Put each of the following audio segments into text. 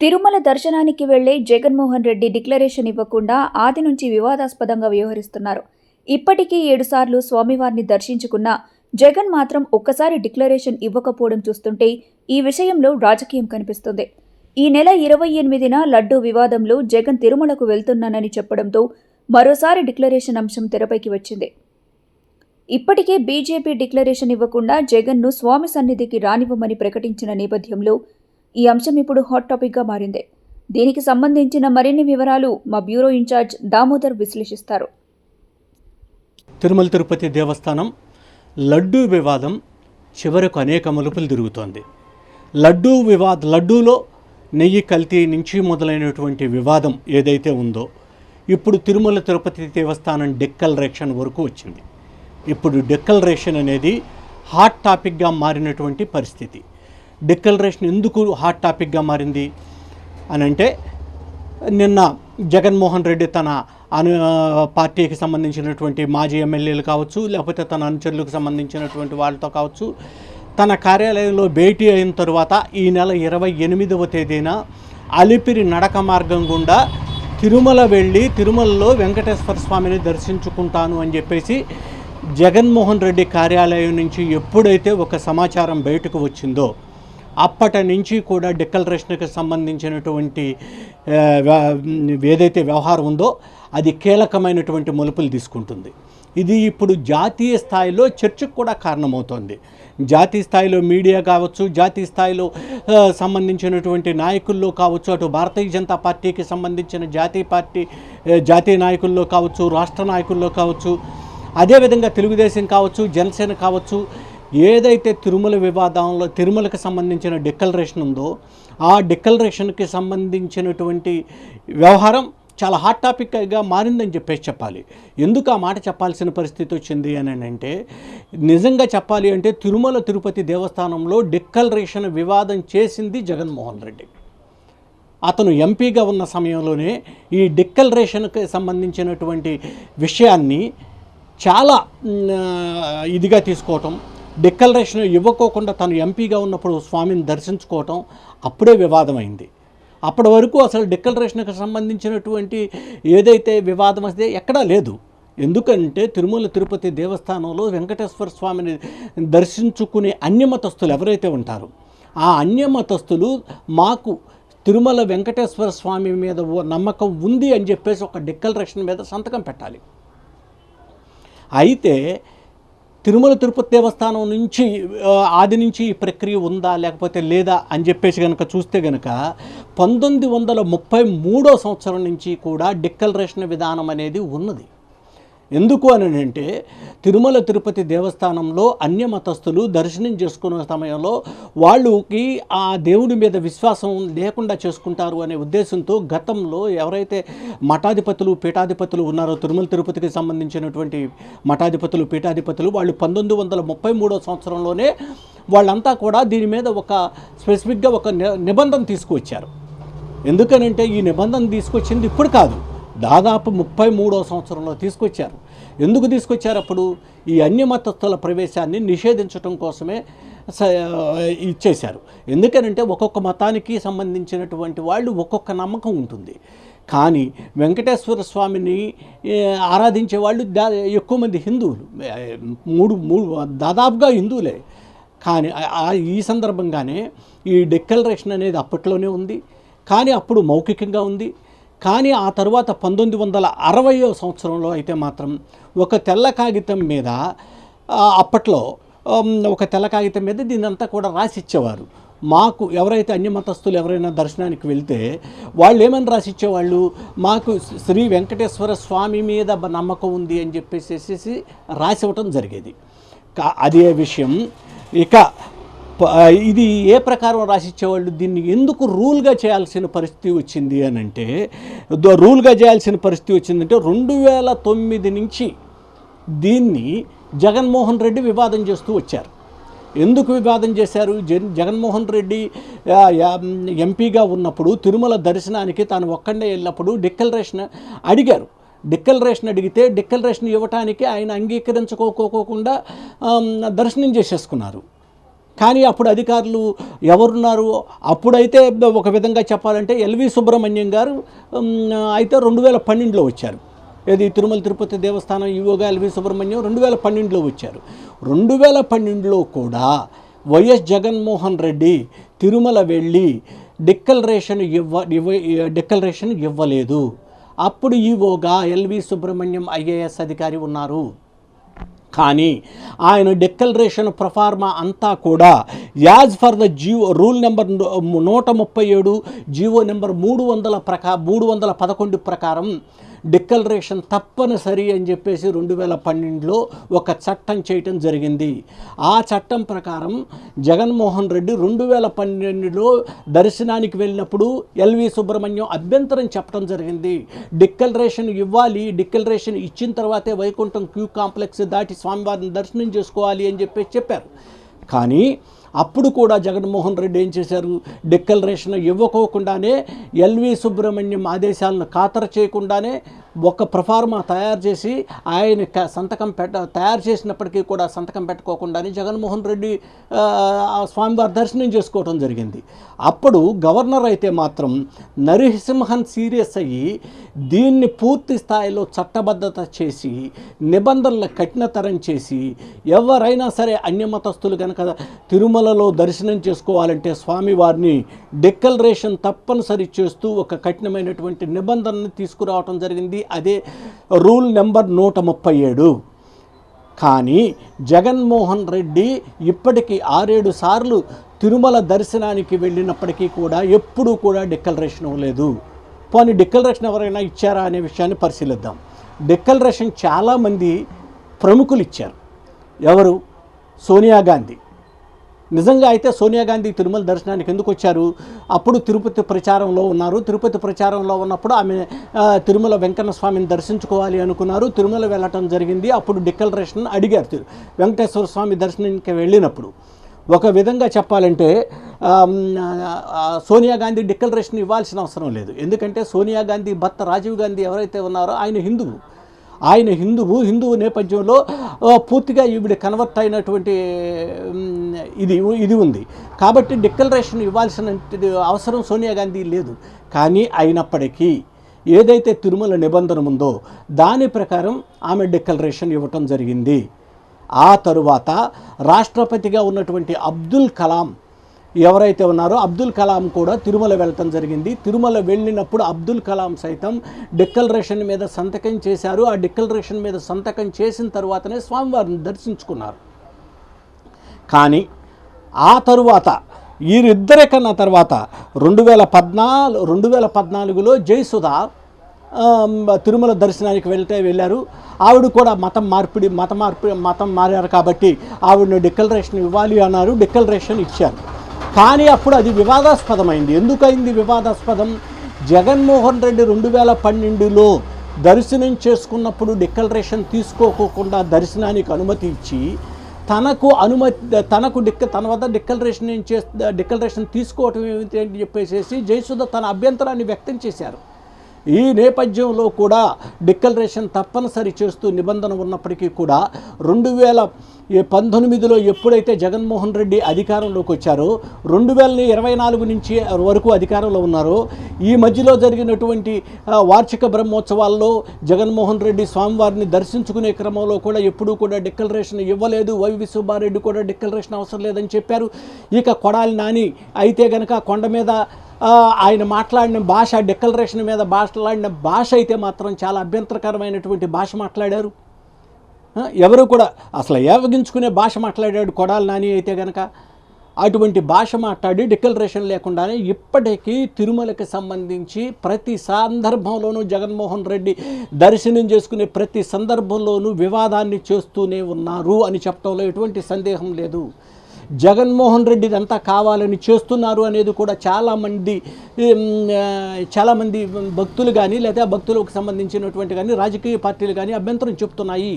తిరుమల దర్శనానికి వెళ్ళే జగన్మోహన్ రెడ్డి డిక్లరేషన్ ఇవ్వకుండా ఆది నుంచి వివాదాస్పదంగా వ్యవహరిస్తున్నారు. ఇప్పటికీ ఏడుసార్లు స్వామివారిని దర్శించుకున్న జగన్ మాత్రం ఒక్కసారి డిక్లరేషన్ ఇవ్వకపోవడం చూస్తుంటే ఈ విషయంలో రాజకీయం కనిపిస్తుంది. ఈ నెల ఇరవై ఎనిమిదిన లడ్డూ వివాదంలో జగన్ తిరుమలకు వెళ్తున్నానని చెప్పడంతో మరోసారి డిక్లరేషన్ అంశం తెరపైకి వచ్చింది. ఇప్పటికే బీజేపీ డిక్లరేషన్ ఇవ్వకుండా జగన్ను స్వామి సన్నిధికి రానివ్వమని ప్రకటించిన నేపథ్యంలో ఈ అంశం ఇప్పుడు హాట్ టాపిక్గా మారింది. దీనికి సంబంధించిన మరిన్ని వివరాలు మా బ్యూరో ఇన్ఛార్జ్ దామోదర్ విశ్లేషిస్తారు. తిరుమల తిరుపతి దేవస్థానం లడ్డూ వివాదం చివరకు అనేక మలుపులు తిరుగుతోంది. లడ్డూ వివాద్ లడ్డూలో నెయ్యి కల్తీ నుంచి మొదలైనటువంటి వివాదం ఏదైతే ఉందో ఇప్పుడు తిరుమల తిరుపతి దేవస్థానం డెక్కల్ రేషన్ వరకు వచ్చింది. ఇప్పుడు డెక్కల్ రేషన్ అనేది హాట్ టాపిక్గా మారినటువంటి పరిస్థితి. డిక్లరేషన్ ఎందుకు హాట్ టాపిక్గా మారింది అని అంటే నిన్న జగన్మోహన్ రెడ్డి తన అను పార్టీకి సంబంధించినటువంటి మాజీ ఎమ్మెల్యేలు కావచ్చు లేకపోతే తన అనుచరులకు సంబంధించినటువంటి వాళ్ళతో కావచ్చు తన కార్యాలయంలో భేటీ అయిన తరువాత ఈ నెల ఇరవై ఎనిమిదవ తేదీన అలిపిరి నడక మార్గం గుండా తిరుమల వెళ్ళి తిరుమలలో వెంకటేశ్వర స్వామిని దర్శించుకుంటాను అని చెప్పేసి జగన్మోహన్ రెడ్డి కార్యాలయం నుంచి ఎప్పుడైతే ఒక సమాచారం బయటకు వచ్చిందో అప్పటి నుంచి కూడా డిక్లరేషన్కి సంబంధించినటువంటి ఏదైతే వ్యవహారం ఉందో అది కీలకమైనటువంటి మలుపులు తీసుకుంటుంది. ఇది ఇప్పుడు జాతీయ స్థాయిలో చర్చకు కూడా కారణమవుతోంది. జాతీయ స్థాయిలో మీడియా కావచ్చు జాతీయ స్థాయిలో సంబంధించినటువంటి నాయకుల్లో కావచ్చు అటు భారతీయ జనతా పార్టీకి సంబంధించిన జాతీయ పార్టీ జాతీయ నాయకుల్లో కావచ్చు రాష్ట్ర నాయకుల్లో కావచ్చు అదేవిధంగా తెలుగుదేశం కావచ్చు జనసేన కావచ్చు ఏదైతే తిరుమల వివాదంలో తిరుమలకు సంబంధించిన డిక్లరేషన్ ఉందో ఆ డిక్లరేషన్కి సంబంధించినటువంటి వ్యవహారం చాలా హాట్ టాపిక్గా మారిందని చెప్పేసి చెప్పాలి. ఎందుకు ఆ మాట చెప్పాల్సిన పరిస్థితి వచ్చింది అని అంటే నిజంగా చెప్పాలి అంటే తిరుమల తిరుపతి దేవస్థానంలో డిక్లరేషన్ వివాదం చేసింది జగన్మోహన్ రెడ్డి. అతను ఎంపీగా ఉన్న సమయంలోనే ఈ డిక్లరేషన్కి సంబంధించినటువంటి విషయాన్ని చాలా ఇదిగా తీసుకోవటం డిక్లరేషన్ ఇవ్వకోకుండా తను ఎంపీగా ఉన్నప్పుడు స్వామిని దర్శించుకోవటం అప్పుడే వివాదమైంది. అప్పటి వరకు అసలు డిక్లరేషన్కి సంబంధించినటువంటి ఏదైతే వివాదం వస్తే ఎక్కడా లేదు. ఎందుకంటే తిరుమల తిరుపతి దేవస్థానంలో వెంకటేశ్వర స్వామిని దర్శించుకునే అన్యమతస్తులు ఎవరైతే ఉంటారో ఆ అన్యమతస్తులు మాకు తిరుమల వెంకటేశ్వర స్వామి మీద ఓ నమ్మకం ఉంది అని చెప్పేసి ఒక డిక్లరేషన్ మీద సంతకం పెట్టాలి. అయితే తిరుమల తిరుపతి దేవస్థానం నుంచి ఆది నుంచి ఈ ప్రక్రియ ఉందా లేకపోతే లేదా అని చెప్పేసి కనుక చూస్తే కనుక పంతొమ్మిది వందల ముప్పై మూడో సంవత్సరం నుంచి కూడా డిక్లరేషన్ విధానం అనేది ఉన్నది. ఎందుకు అని అంటే తిరుమల తిరుపతి దేవస్థానంలో అన్య మతస్థులు దర్శనం చేసుకునే సమయంలో వాళ్ళకి ఆ దేవుడి మీద విశ్వాసం లేకుండా చేసుకుంటారు అనే ఉద్దేశంతో గతంలో ఎవరైతే మఠాధిపతులు పీఠాధిపతులు ఉన్నారో తిరుమల తిరుపతికి సంబంధించినటువంటి మఠాధిపతులు పీఠాధిపతులు వాళ్ళు పంతొమ్మిది వందల ముప్పై మూడో సంవత్సరంలోనే వాళ్ళంతా కూడా దీని మీద ఒక స్పెసిఫిక్గా ఒక నిబంధన తీసుకువచ్చారు. ఎందుకనంటే ఈ నిబంధన తీసుకొచ్చింది ఇప్పుడు కాదు. దాదాపు ముప్పై మూడో సంవత్సరంలో తీసుకొచ్చారు. ఎందుకు తీసుకొచ్చారు అప్పుడు? ఈ అన్యమతస్థుల ప్రవేశాన్ని నిషేధించడం కోసమే స- ఇచ్చేశారు. ఎందుకనంటే ఒక్కొక్క మతానికి సంబంధించినటువంటి వాళ్ళు ఒక్కొక్క నమ్మకం ఉంటుంది. కానీ వెంకటేశ్వర స్వామిని ఆరాధించే వాళ్ళు దా ఎక్కువ మంది హిందువులు. మూడు మూడు దాదాపుగా హిందువులే. కానీ ఈ సందర్భంగానే ఈ డిక్లరేషన్ అనేది అప్పట్లోనే ఉంది. కానీ అప్పుడు మౌఖికంగా ఉంది. కానీ ఆ తర్వాత పంతొమ్మిది వందల అరవయో సంవత్సరంలో అయితే మాత్రం ఒక తెల్ల కాగితం మీద అప్పట్లో ఒక తెల్ల కాగితం మీద దీనంతా కూడా రాసి ఇచ్చేవారు మాకు ఎవరైతే అన్యమతస్తులు ఎవరైనా దర్శనానికి వెళ్తే వాళ్ళు ఏమని రాసిచ్చేవాళ్ళు? మాకు శ్రీ వెంకటేశ్వర స్వామి మీద నమ్మకం ఉంది అని చెప్పేసి రాసివ్వటం జరిగేది. కా- అదే విషయం. ఇక ఇది ఏ ప్రకారం రాసిచ్చేవాళ్ళు? దీన్ని ఎందుకు రూల్గా చేయాల్సిన పరిస్థితి వచ్చింది అని అంటే రూల్గా చేయాల్సిన పరిస్థితి వచ్చిందంటే రెండు వేల తొమ్మిది నుంచి దీన్ని జగన్మోహన్ రెడ్డి వివాదం చేస్తూ వచ్చారు. ఎందుకు వివాదం చేశారు? జన్ జగన్మోహన్ రెడ్డి ఎంపీగా ఉన్నప్పుడు తిరుమల దర్శనానికి తాను ఒక్కడే వెళ్ళినప్పుడు డిక్లరేషన్ అడిగారు. డిక్లరేషన్ అడిగితే డిక్లరేషన్ ఇవ్వటానికి ఆయన అంగీకరించుకోకోకుండా దర్శనం చేసేసుకున్నారు. కానీ అప్పుడు అధికారులు ఎవరున్నారు? అప్పుడైతే ఒక విధంగా చెప్పాలంటే ఎల్వి సుబ్రహ్మణ్యం గారు అయితే రెండు వేల పన్నెండులో వచ్చారు. ఏది తిరుమల తిరుపతి దేవస్థానం ఈవోగా ఎల్వి సుబ్రహ్మణ్యం రెండు వేల పన్నెండులో వచ్చారు. రెండు వేల పన్నెండులో కూడా వైఎస్ జగన్మోహన్ రెడ్డి తిరుమల వెళ్ళి డిక్లరేషన్ ఇవ్వ ఇవ్వ డిక్లరేషన్ ఇవ్వలేదు. అప్పుడు ఈవోగా ఎల్వి సుబ్రహ్మణ్యం ఐఏఎస్ అధికారి ఉన్నారు. కానీ ఆయన డిక్లరేషన్ ప్రఫార్మా అంతా కూడా as per the GO rule number నూట ముప్పై ఏడు జీవో నెంబర్ మూడు వందల ప్రకా మూడు వందల పదకొండు ప్రకారం డిక్లరేషన్ తప్పనిసరి అని చెప్పేసి రెండు వేల పన్నెండులో ఒక చట్టం చేయటం జరిగింది. ఆ చట్టం ప్రకారం జగన్మోహన్ రెడ్డి రెండు వేల పన్నెండులో దర్శనానికి వెళ్ళినప్పుడు ఎల్వి సుబ్రహ్మణ్యం అభ్యంతరం చెప్పడం జరిగింది. డిక్లరేషన్ ఇవ్వాలి డిక్లరేషన్ ఇచ్చిన తర్వాతే వైకుంఠం క్యూ కాంప్లెక్స్ దాటి స్వామివారిని దర్శనం చేసుకోవాలి అని చెప్పేసి చెప్పారు. కానీ అప్పుడు కూడా జగన్మోహన్ రెడ్డి ఏం చేశారు? డిక్లరేషన్ ఇవ్వకోకుండానే ఎల్వి సుబ్రహ్మణ్యం ఆదేశాలను ఖాతరు చేయకుండానే ఒక ప్రఫార్మా తయారు చేసి ఆయన సంతకం పెట్ట తయారు చేసినప్పటికీ కూడా సంతకం పెట్టుకోకుండానే జగన్మోహన్ రెడ్డి స్వామివారి దర్శనం చేసుకోవడం జరిగింది. అప్పుడు గవర్నర్ అయితే మాత్రం నరసింహన్ సీరియస్ అయ్యి దీన్ని పూర్తి స్థాయిలో చట్టబద్ధత చేసి నిబంధనలు కఠినతరం చేసి ఎవరైనా సరే అన్యమతస్తులు కనుక తిరుమలలో దర్శనం చేసుకోవాలంటే స్వామివారిని డిక్లరేషన్ తప్పనిసరి చేస్తూ ఒక కఠినమైనటువంటి నిబంధనని తీసుకురావటం జరిగింది. అదే రూల్ నెంబర్ నూట ముప్పై ఏడు. కానీ జగన్మోహన్ రెడ్డి ఇప్పటికీ ఆరేడు సార్లు తిరుమల దర్శనానికి వెళ్ళినప్పటికీ కూడా ఎప్పుడూ కూడా డిక్లరేషన్ ఇవ్వలేదు. పోనీ డిక్లరేషన్ ఎవరైనా ఇచ్చారా అనే విషయాన్ని పరిశీలిద్దాం. డిక్లరేషన్ చాలామంది ప్రముఖులు ఇచ్చారు. ఎవరు? సోనియా గాంధీ. నిజంగా అయితే సోనియా గాంధీ తిరుమల దర్శనానికి ఎందుకు వచ్చారు? అప్పుడు తిరుపతి ప్రచారంలో ఉన్నారు. తిరుపతి ప్రచారంలో ఉన్నప్పుడు ఆమె తిరుమల వెంకన్న స్వామిని దర్శించుకోవాలి అనుకున్నారు. తిరుమల వెళ్ళటం జరిగింది. అప్పుడు డిక్లరేషన్ అడిగారు వెంకటేశ్వర స్వామి దర్శనానికి వెళ్ళినప్పుడు. ఒక విధంగా చెప్పాలంటే సోనియా గాంధీ డిక్లరేషన్ ఇవ్వాల్సిన అవసరం లేదు. ఎందుకంటే సోనియా గాంధీ భర్త రాజీవ్ గాంధీ ఎవరైతే ఉన్నారో ఆయన హిందువు. ఆయన హిందువు హిందువు నేపథ్యంలో పూర్తిగా ఈవిడ కన్వర్ట్ అయినటువంటి ఇది ఇది ఉంది. కాబట్టి డిక్లరేషన్ ఇవ్వాల్సిన అవసరం సోనియా గాంధీ లేదు. కానీ అయినప్పటికీ ఏదైతే తిరుమల నిబంధన ఉందో దాని ప్రకారం ఆమె డిక్లరేషన్ ఇవ్వటం జరిగింది. ఆ తరువాత రాష్ట్రపతిగా ఉన్నటువంటి అబ్దుల్ కలాం ఎవరైతే ఉన్నారో అబ్దుల్ కలాం కూడా తిరుమల వెళ్ళటం జరిగింది. తిరుమల వెళ్ళినప్పుడు అబ్దుల్ కలాం సైతం డిక్లరేషన్ మీద సంతకం చేశారు. ఆ డిక్లరేషన్ మీద సంతకం చేసిన తర్వాతనే స్వామివారిని దర్శించుకున్నారు. కానీ ఆ తరువాత వీరిద్దరి కన్నా తర్వాత రెండు వేల పద్నాలుగు రెండు వేల పద్నాలుగులో జయసుధా తిరుమల దర్శనానికి వెళ్తే వెళ్ళారు. ఆవిడ కూడా మతం మార్పిడి మత మార్పిడి మతం మారారు కాబట్టి ఆవిడను డిక్లరేషన్ ఇవ్వాలి అన్నారు. డిక్లరేషన్ ఇచ్చారు. కానీ అప్పుడు అది వివాదాస్పదమైంది. ఎందుకైంది వివాదాస్పదం? జగన్మోహన్ రెడ్డి రెండు వేల పన్నెండులో దర్శనం చేసుకున్నప్పుడు డిక్లరేషన్ తీసుకోకుండా దర్శనానికి అనుమతి ఇచ్చి తనకు అనుమతి తనకు డిక్ తన వద్ద డిక్లరేషన్ ఏం చే డిక్లరేషన్ తీసుకోవటం ఏమిటి అని చెప్పేసి జయసుధ తన అభ్యంతరాన్ని వ్యక్తం చేశారు. ఈ నేపథ్యంలో కూడా డిక్లరేషన్ తప్పనిసరి చేస్తూ నిబంధన ఉన్నప్పటికీ కూడా రెండు వేల పంతొమ్మిదిలో ఎప్పుడైతే జగన్మోహన్ రెడ్డి అధికారంలోకి వచ్చారో రెండు వేల ఇరవై నాలుగు నుంచి వరకు అధికారంలో ఉన్నారో ఈ మధ్యలో జరిగినటువంటి వార్షిక బ్రహ్మోత్సవాల్లో జగన్మోహన్ రెడ్డి స్వామివారిని దర్శించుకునే క్రమంలో కూడా ఎప్పుడూ కూడా డిక్లరేషన్ ఇవ్వలేదు. వైవి సుబ్బారెడ్డి కూడా డిక్లరేషన్ అవసరం లేదని చెప్పారు. ఇక కొడాలి నాని అయితే గనక కొండ మీద ఆయన మాట్లాడిన భాష డిక్లరేషన్ మీద మాట్లాడిన భాష అయితే మాత్రం చాలా అభ్యంతరకరమైనటువంటి భాష మాట్లాడారు. ఎవరు కూడా అసలు ఏవగించుకునే భాష మాట్లాడాడు కొడాలి నాని అయితే గనక. అటువంటి భాష మాట్లాడి డిక్లరేషన్ లేకుండానే ఇప్పటికీ తిరుమలకి సంబంధించి ప్రతి సందర్భంలోనూ జగన్మోహన్ రెడ్డి దర్శనం చేసుకునే ప్రతి సందర్భంలోనూ వివాదాన్ని చేస్తూనే ఉన్నారు అని చెప్పడంలో ఎటువంటి సందేహం లేదు. జగన్మోహన్ రెడ్డి ఇదంతా కావాలని చేస్తున్నారు అనేది కూడా చాలామంది చాలామంది భక్తులు కానీ లేదా భక్తులకు సంబంధించినటువంటి కానీ రాజకీయ పార్టీలు కానీ అభ్యంతరం చెప్తున్నాయి.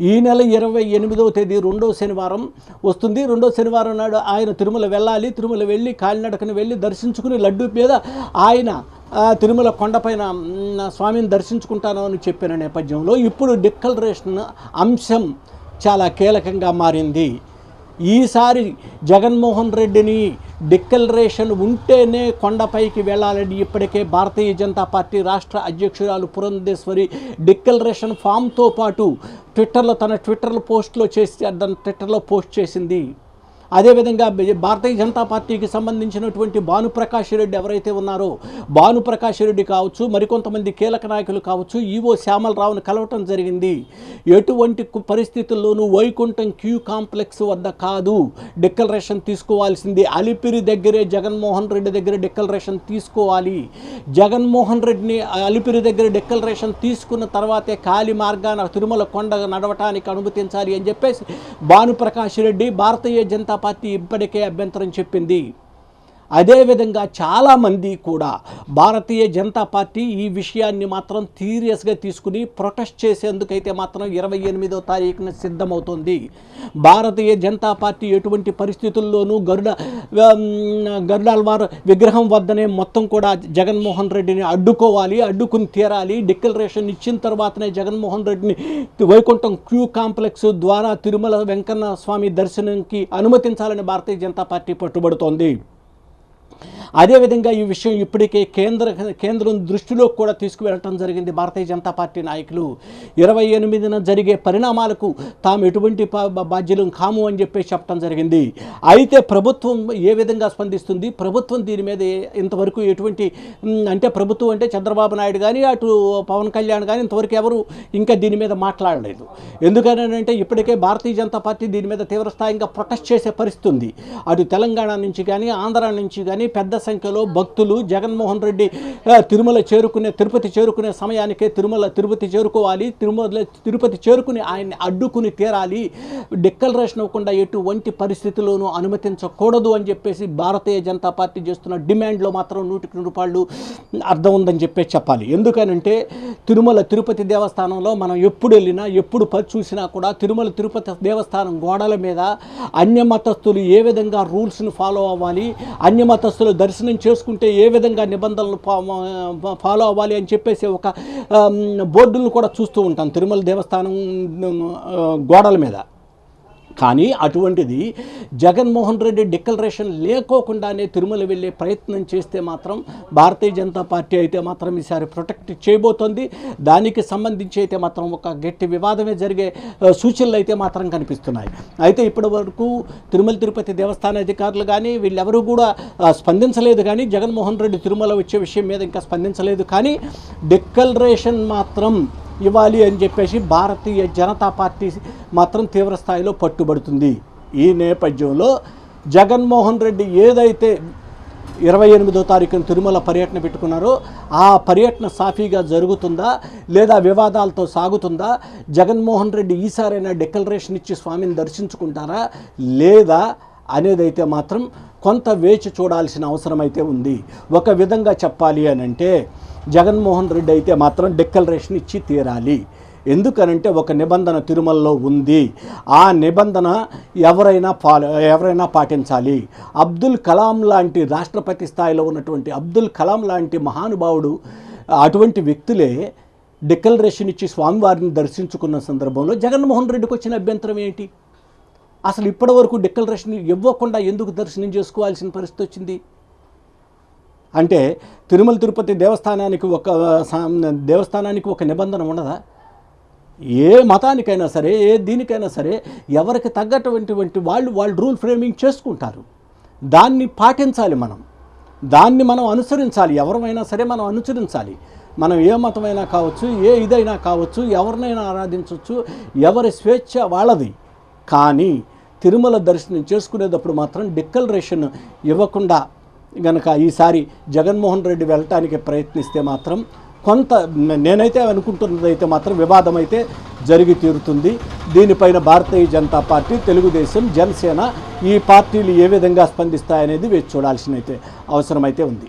ఈ నెల ఇరవై ఎనిమిదవ తేదీ రెండో శనివారం వస్తుంది. రెండో శనివారం నాడు ఆయన తిరుమల వెళ్ళాలి. తిరుమల వెళ్ళి కాలినడకను వెళ్ళి దర్శించుకుని లడ్డు మీద ఆయన తిరుమల కొండపైన స్వామిని దర్శించుకుంటాను అని చెప్పిన నేపథ్యంలో ఇప్పుడు డిక్లరేషన్ అంశం చాలా కీలకంగా మారింది. ఈసారి జగన్మోహన్ రెడ్డిని డిక్లరేషన్ ఉంటేనే కొండపైకి వెళ్ళాలని ఇప్పటికే భారతీయ జనతా పార్టీ రాష్ట్ర అధ్యక్షురాలు పురంధేశ్వరి డిక్లరేషన్ ఫామ్తో పాటు ట్విట్టర్లో తన ట్విట్టర్లో పోస్ట్లో చేసి తన ట్విట్టర్లో పోస్ట్ చేసింది. అదేవిధంగా భారతీయ జనతా పార్టీకి సంబంధించినటువంటి భానుప్రకాష్ రెడ్డి ఎవరైతే ఉన్నారో భానుప్రకాష్ రెడ్డి కావచ్చు మరికొంతమంది కీలక నాయకులు కావచ్చు ఈవో శ్యామలరావును కలవటం జరిగింది. ఎటువంటి పరిస్థితుల్లోనూ వైకుంఠం క్యూ కాంప్లెక్స్ వద్ద కాదు. డిక్లరేషన్ తీసుకోవాల్సింది. అలిపిరి దగ్గరే జగన్మోహన్ రెడ్డి దగ్గర డిక్లరేషన్ తీసుకోవాలి. జగన్మోహన్ రెడ్డిని అలిపిరి దగ్గర డిక్లరేషన్ తీసుకున్న తర్వాతే కాలి మార్గాన తిరుమల కొండ నడవటానికి అనుమతించాలి అని చెప్పేసి భానుప్రకాష్ రెడ్డి భారతీయ జనతా పార్టీ ఇప్పటికే అభ్యంతరం చెప్పింది. అదేవిధంగా చాలామంది కూడా భారతీయ జనతా పార్టీ ఈ విషయాన్ని మాత్రం సీరియస్గా తీసుకుని ప్రొటెస్ట్ చేసేందుకైతే మాత్రం ఇరవై ఎనిమిదో తారీఖున సిద్ధమవుతోంది. భారతీయ జనతా పార్టీ ఎటువంటి పరిస్థితుల్లోనూ గరుడ ఆమ్, గరుడాల్వార్ విగ్రహం వద్దనే మొత్తం కూడా జగన్మోహన్ రెడ్డిని అడ్డుకోవాలి అడ్డుకుని తీరాలి. డిక్లరేషన్ ఇచ్చిన తర్వాతనే జగన్మోహన్ రెడ్డిని వైకుంఠం క్యూ కాంప్లెక్స్ ద్వారా తిరుమల వెంకన్న స్వామి దర్శనంకి అనుమతించాలని భారతీయ జనతా పార్టీ పట్టుబడుతోంది. అదేవిధంగా ఈ విషయం ఇప్పటికే కేంద్ర కేంద్రం దృష్టిలో కూడా తీసుకువెళ్ళటం జరిగింది. భారతీయ జనతా పార్టీ నాయకులు ఇరవై ఎనిమిదిన జరిగే పరిణామాలకు తాము ఎటువంటి పా- బాధ్యులం కాము అని చెప్పేసి చెప్పడం జరిగింది. అయితే ప్రభుత్వం ఏ విధంగా స్పందిస్తుంది? ప్రభుత్వం దీని మీద ఇంతవరకు ఎటువంటి అంటే ప్రభుత్వం అంటే చంద్రబాబు నాయుడు కానీ అటు పవన్ కళ్యాణ్ కానీ ఇంతవరకు ఎవరు ఇంకా దీని మీద మాట్లాడలేదు. ఎందుకనంటే ఇప్పటికే భారతీయ జనతా పార్టీ దీని మీద తీవ్రస్థాయిగా ప్రొటెస్ట్ చేసే పరిస్థితి ఉంది. అటు తెలంగాణ నుంచి కానీ ఆంధ్ర నుంచి కానీ పెద్ద సంఖ్యలో భక్తులు జగన్మోహన్ రెడ్డి తిరుమల చేరుకునే తిరుపతి చేరుకునే సమయానికే తిరుమల తిరుపతి చేరుకోవాలి. తిరుమల తిరుపతి చేరుకుని ఆయన్ని అడ్డుకుని తీరాలి. డిక్లరేషన్ అవ్వకుండా ఎటువంటి పరిస్థితుల్లోనూ అనుమతించకూడదు అని చెప్పేసి భారతీయ జనతా పార్టీ చేస్తున్న డిమాండ్లో మాత్రం నూటికి నూరు రూపాయలు అర్థం ఉందని చెప్పేసి చెప్పాలి. ఎందుకనంటే తిరుమల తిరుపతి దేవస్థానంలో మనం ఎప్పుడు వెళ్ళినా ఎప్పుడు పరి చూసినా కూడా తిరుమల తిరుపతి దేవస్థానం గోడల మీద అన్య మతస్థులు ఏ విధంగా రూల్స్ను ఫాలో అవ్వాలి అన్య మతస్థులు దర్శనం చేసుకుంటే ఏ విధంగా నిబంధనలు ఫాలో అవ్వాలి అని చెప్పేసి ఒక బోర్డును బోర్డులను కూడా చూస్తూ ఉంటాం. తిరుమల దేవస్థానం గోడల మీద. కానీ అటువంటిది జగన్మోహన్ రెడ్డి డిక్లరేషన్ లేకోకుండానే తిరుమల వెళ్ళే ప్రయత్నం చేస్తే మాత్రం భారతీయ జనతా పార్టీ అయితే మాత్రం ఈసారి ప్రొటెక్ట్ చేయబోతోంది. దానికి సంబంధించి అయితే మాత్రం ఒక గట్టి వివాదమే జరిగే సూచనలు అయితే మాత్రం కనిపిస్తున్నాయి. అయితే ఇప్పటి వరకు తిరుమల తిరుపతి దేవస్థాన అధికారులు కానీ వీళ్ళెవరూ కూడా స్పందించలేదు కానీ జగన్మోహన్ రెడ్డి తిరుమల వచ్చే విషయం మీద ఇంకా స్పందించలేదు కానీ డిక్లరేషన్ మాత్రం ఇవ్వాలి అని చెప్పేసి భారతీయ జనతా పార్టీ మాత్రం తీవ్రస్థాయిలో పట్టుబడుతుంది. ఈ నేపథ్యంలో జగన్మోహన్ రెడ్డి ఏదైతే ఇరవై ఎనిమిదో తారీఖున తిరుమల పర్యటన పెట్టుకున్నారో ఆ పర్యటన సాఫీగా జరుగుతుందా లేదా వివాదాలతో సాగుతుందా? జగన్మోహన్ రెడ్డి ఈసారైనా డిక్లరేషన్ ఇచ్చి స్వామిని దర్శించుకుంటారా లేదా అనేదైతే మాత్రం కొంత వేచి చూడాల్సిన అవసరం అయితే ఉంది. ఒక విధంగా చెప్పాలి అని అంటే జగన్మోహన్ రెడ్డి అయితే మాత్రం డిక్లరేషన్ ఇచ్చి తీరాలి. ఎందుకనంటే ఒక నిబంధన తిరుమలలో ఉంది. ఆ నిబంధన ఎవరైనా ఫాలో ఎవరైనా పాటించాలి. అబ్దుల్ కలాం లాంటి రాష్ట్రపతి స్థాయిలో ఉన్నటువంటి అబ్దుల్ కలాం లాంటి మహానుభావుడు అటువంటి వ్యక్తులే డిక్లరేషన్ ఇచ్చి స్వామివారిని దర్శించుకున్న సందర్భంలో జగన్మోహన్ రెడ్డికి వచ్చిన అభ్యంతరం ఏంటి? అసలు ఇప్పటివరకు డిక్లరేషన్ ఇవ్వకుండా ఎందుకు దర్శనం చేసుకోవాల్సిన పరిస్థితి వచ్చింది? అంటే తిరుమల తిరుపతి దేవస్థానానికి ఒక సా- దేవస్థానానికి ఒక నిబంధన ఉండదా? ఏ మతానికైనా సరే ఏ దీనికైనా సరే ఎవరికి తగ్గటువంటి వాళ్ళు వాళ్ళు రూల్ ఫ్రేమింగ్ చేసుకుంటారు. దాన్ని పాటించాలి మనం. దాన్ని మనం అనుసరించాలి. ఎవరమైనా సరే మనం అనుసరించాలి. మనం ఏ మతమైనా కావచ్చు ఏ ఇదైనా కావచ్చు ఎవరినైనా ఆరాధించవచ్చు ఎవరి స్వేచ్ఛ వాళ్ళది. కానీ తిరుమల దర్శనం చేసుకునేటప్పుడు మాత్రం డిక్లరేషన్ ఇవ్వకుండా గనక ఈసారి జగన్మోహన్ రెడ్డి వెళ్ళటానికి ప్రయత్నిస్తే మాత్రం కొంత నేనైతే అనుకుంటున్నదైతే మాత్రం వివాదం అయితే జరిగి తీరుతుంది. దీనిపైన భారతీయ జనతా పార్టీ తెలుగుదేశం జనసేన ఈ పార్టీలు ఏ విధంగా స్పందిస్తాయనేది వేచి చూడాల్సిన అయితే అవసరమైతే ఉంది.